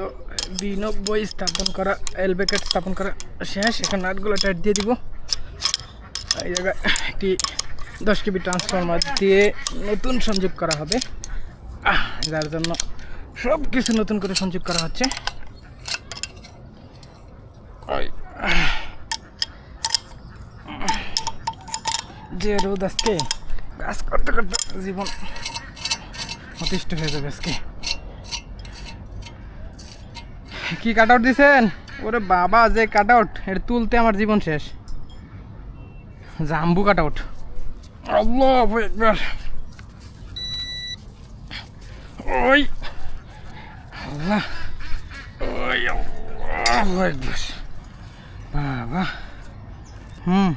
তো বিনব্বই স্থাপন করা এল ব্যাকেট স্থাপন করা শেষ। এখন নাটগুলো টাইট দিয়ে দিব। এই জায়গায় একটি দশ কেবি ট্রান্সফরমার দিয়ে নতুন সংযোগ করা হবে। যার জন্য সব কিছু নতুন করে সংযোগ করা হচ্ছে। যে রোদ আজকে, কাজ করতে করতে জীবন অতিষ্ঠ হয়ে যাবে আজকে। কি কাট আউট দিছেন? ওরে বাবা, যে কাট আউট এটা তুলতে আমার জীবন শেষ। জাম্বু কাট আউট ওই। বাবা। হুম।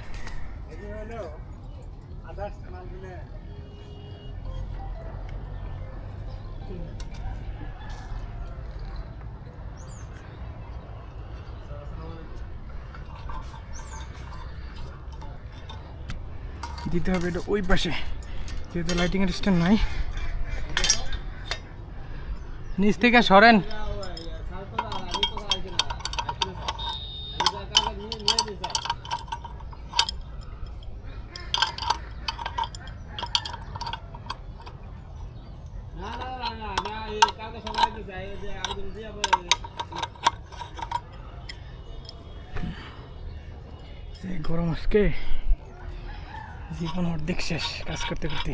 দিতে হবে এটা ওই পাশে। যেহেতু লাইটিংয়ের স্ট্যান্ড নাই। নিচ থেকে সরেন। গরম আজকে। জীবন অর্ধেক শেষ কাজ করতে করতে।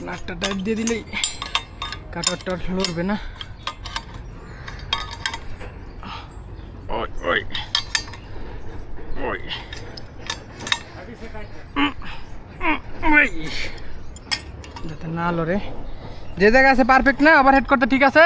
নাকটা টাইট দিয়ে দিলেই কাটারটা লড়বে না ওই। যাতে না লড়ে যে জায়গা আছে পারফেক্ট না আবার হেড করতে ঠিক আছে